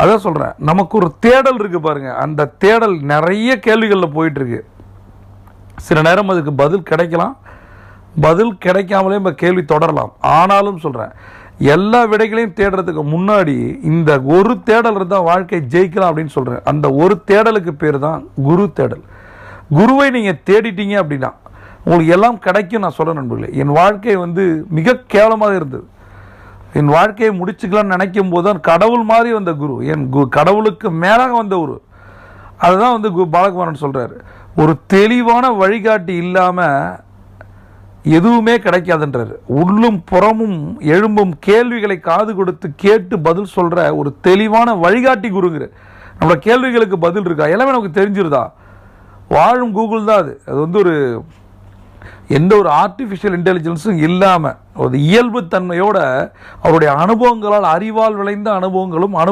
அதான் சொல்கிறேன் நமக்கு ஒரு தேடல் இருக்கு பாருங்க. அந்த தேடல் நிறைய கேள்விகளில் போயிட்டு இருக்கு சில நேரம் அதுக்கு பதில் கிடைக்கலாம். பதில் கிடைக்காமலே நம்ம கேள்வி தொடரலாம். ஆனாலும் சொல்கிறேன் எல்லா விடைகளையும் தேடுறதுக்கு முன்னாடி இந்த ஒரு தேடல் இருந்தால் வாழ்க்கை ஜெயிக்கலாம் அப்படின்னு சொல்கிறேன் அந்த ஒரு தேடலுக்கு பேர் தான் குரு தேடல். குருவை நீங்கள் தேடிட்டீங்க அப்படின்னா உங்களுக்கு எல்லாம் கிடைக்கும் நான் சொல்ல நண்பர்களே. என் வாழ்க்கை வந்து மிக கேவலமாக இருந்தது. என் வாழ்க்கையை முடிச்சுக்கலாம்னு நினைக்கும் போது தான் கடவுள் மாதிரி வந்த குரு. என் கு கடவுளுக்கு மேலாக வந்த குரு அதுதான் வந்து கு பாலகுமாரன் சொல்கிறாரு ஒரு தெளிவான வழிகாட்டி இல்லாமல் எதுவுமே கிடைக்காதுன்றார். உள்ளும் புறமும் எழும்பும் கேள்விகளை காது கொடுத்து கேட்டு பதில் சொல்கிற ஒரு தெளிவான வழிகாட்டி குருங்கிற. நம்மளோட கேள்விகளுக்கு பதில் இருக்கா? எல்லாமே நமக்கு தெரிஞ்சிருதா? வாழும் கூகுள் தான் அது. அது வந்து ஒரு எந்த ஒரு ஆர்டிஃபிஷியல் இன்டெலிஜென்ஸும் இல்லாமல் ஒரு இயல்பு தன்மையோட அவருடைய அனுபவங்களால் அறிவால் விளைந்த அனுபவங்களும் அனு